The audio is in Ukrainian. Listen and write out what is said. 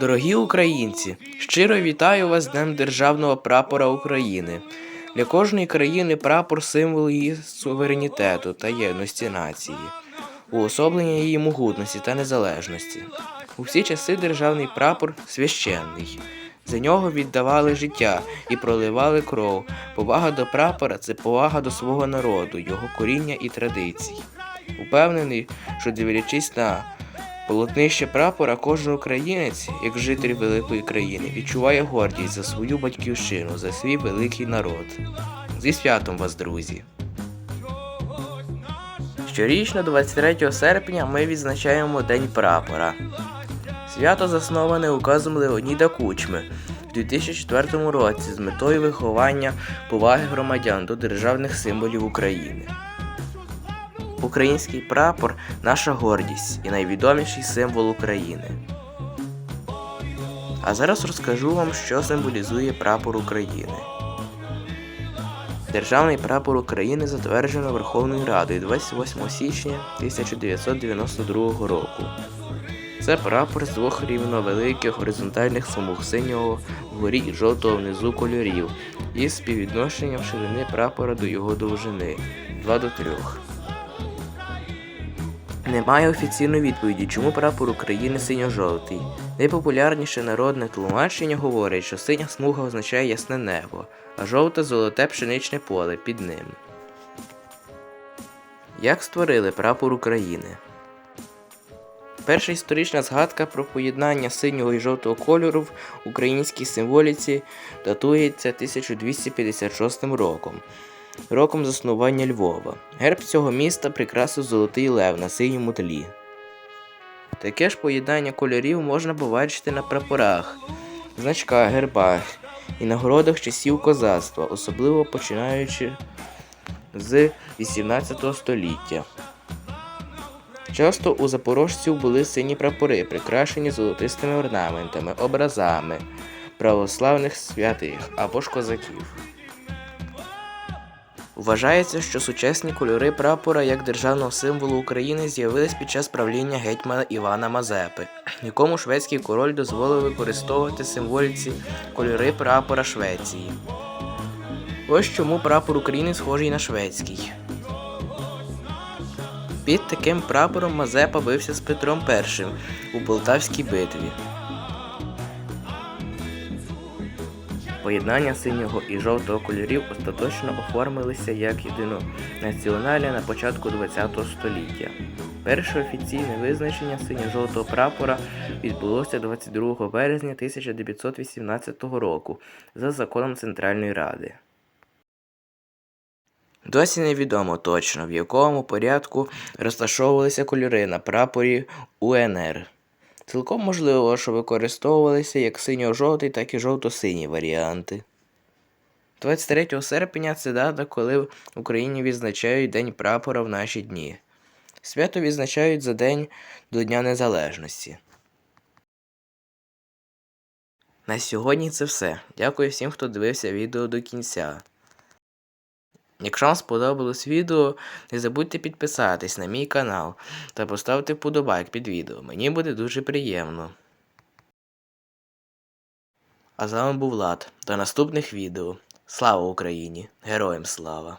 Дорогі українці, щиро вітаю вас Днем Державного прапора України. Для кожної країни прапор символ її суверенітету та єдності нації, уособлення її могутності та незалежності. У всі часи державний прапор священний. За нього віддавали життя і проливали кров. Повага до прапора це повага до свого народу, його коріння і традицій. Упевнений, що дивлячись на полотнище прапора, кожен українець, як житель великої країни, відчуває гордість за свою батьківщину, за свій великий народ. Зі святом вас, друзі! Щорічно, 23 серпня, ми відзначаємо День прапора. Свято засноване указом Леоніда Кучми в 2004 році з метою виховання поваги громадян до державних символів України. Український прапор наша гордість і найвідоміший символ України. А зараз розкажу вам, що символізує прапор України. Державний прапор України затверджено Верховною Радою 28 січня 1992 року. Це прапор з двох рівновеликих горизонтальних смуг синього вгорі і жовтого внизу кольорів із співвідношенням ширини прапора до його довжини 2 до 3. Немає офіційної відповіді, чому прапор України синьо-жовтий. Найпопулярніше народне тлумачення говорить, що синя смуга означає ясне небо, а жовте золоте пшеничне поле під ним. Як створили прапор України? Перша історична згадка про поєднання синього і жовтого кольору в українській символіці датується 1256 роком, роком заснування Львова. Герб цього міста прикрасив золотий лев на синьому тлі. Таке ж поєднання кольорів можна побачити на прапорах, значках, гербах і нагородах часів козацтва, особливо починаючи з 18 століття. Часто у запорожців були сині прапори, прикрашені золотистими орнаментами, образами православних святих або ж козаків. Вважається, що сучасні кольори прапора як державного символу України з'явились під час правління гетьмана Івана Мазепи, якому шведський король дозволив використовувати символіці кольори прапора Швеції. Ось чому прапор України схожий на шведський. Під таким прапором Мазепа бився з Петром І у Полтавській битві. Поєднання синього і жовтого кольорів остаточно оформилися як єдинонаціональне на початку ХХ століття. Перше офіційне визначення синьо-жовтого прапора відбулося 22 березня 1918 року за законом Центральної Ради. Досі невідомо точно, в якому порядку розташовувалися кольори на прапорі УНР. Цілком можливо, що використовувалися як синьо-жовтий, так і жовто-синій варіанти. 23 серпня це дата, коли в Україні відзначають День прапора в наші дні. Свято відзначають за день до Дня Незалежності. На сьогодні це все. Дякую всім, хто дивився відео до кінця. Якщо вам сподобалось відео, не забудьте підписатись на мій канал та поставити вподобайк під відео. Мені буде дуже приємно. А з вами був Влад. До наступних відео. Слава Україні! Героям слава!